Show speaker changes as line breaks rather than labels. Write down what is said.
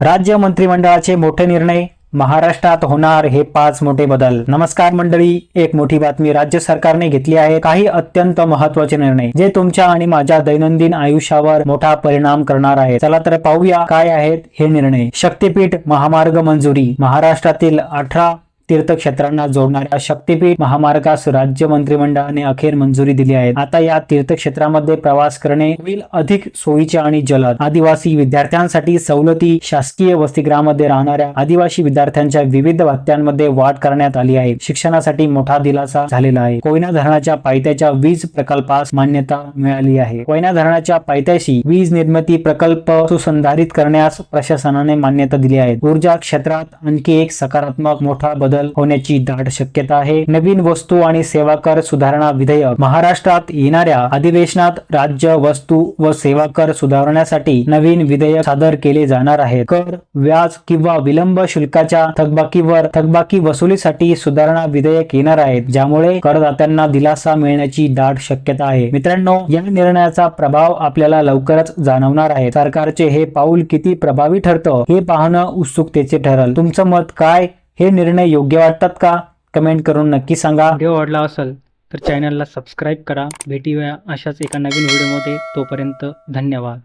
राज्य मंत्रिमंडळाचे मोठे निर्णय महाराष्ट्रात होणार हे पाच मोठे बदल. नमस्कार मंडळी एक मोठी बातमी राज्य सरकारने घेतली आहे. काही अत्यंत महत्त्वाचे निर्णय जे तुमच्या आणि माझ्या दैनंदिन आयुष्यावर मोठा परिणाम करणार आहे चला तर पाहूया काय आहेत हे निर्णय. शक्तीपीठ महामार्ग मंजुरी महाराष्ट्रातील अठरा तीर्थक्षेत्रांना जोडणाऱ्या शक्तीपीठ महामार्गास राज्य मंत्रिमंडळाने अखेर मंजुरी दिली आहे. आता या तीर्थक्षेत्रामध्ये प्रवास करणे होईल अधिक सोयीचे आणि जलद. आदिवासी विद्यार्थ्यांसाठी सवलती शासकीय वसतिगृहामध्ये राहणाऱ्या आदिवासी विद्यार्थ्यांच्या विविध भत्त्यांमध्ये वाढ करण्यात आली आहे. शिक्षणासाठी मोठा दिलासा झालेला आहे. कोयना धरणाच्या पायथ्याच्या वीज प्रकल्पास मान्यता मिळाली आहे. कोयना धरणाच्या पायथ्याशी वीज निर्मिती प्रकल्प सुसंधारित करण्यास प्रशासनाने मान्यता दिली आहे. ऊर्जा क्षेत्रात आणखी एक सकारात्मक मोठा बदल होण्याची दाट शक्यता आहे. नवीन वस्तू आणि सेवा कर सुधारणा विधेयक महाराष्ट्रात येणाऱ्या अधिवेशनात राज्य वस्तू व सेवा कर सुधारण्यासाठी नवीन विधेयक सादर केले जाणार आहे कर व्याज किंवा विलंब शुल्काच्या थकबाकीवर थकबाकी वसुलीसाठी सुधारणा विधेयक येणार आहेत ज्यामुळे करदात्यांना दिलासा मिळण्याची दाट शक्यता आहे. मित्रांनो या निर्णयाचा प्रभाव आपल्याला लवकरच जाणवणार आहे. सरकारचे हे पाऊल किती प्रभावी ठरतं हे पाहणं उत्सुकतेचे ठरल. तुमचं मत काय? हे निर्णय योग्य वाटतात का? कमेंट करून नक्की सांगा. व्हिडिओ आवडला असेल तर चॅनलला सबस्क्राईब करा. भेटूया अशाच एका नवीन व्हिडिओमध्ये. तोपर्यंत धन्यवाद.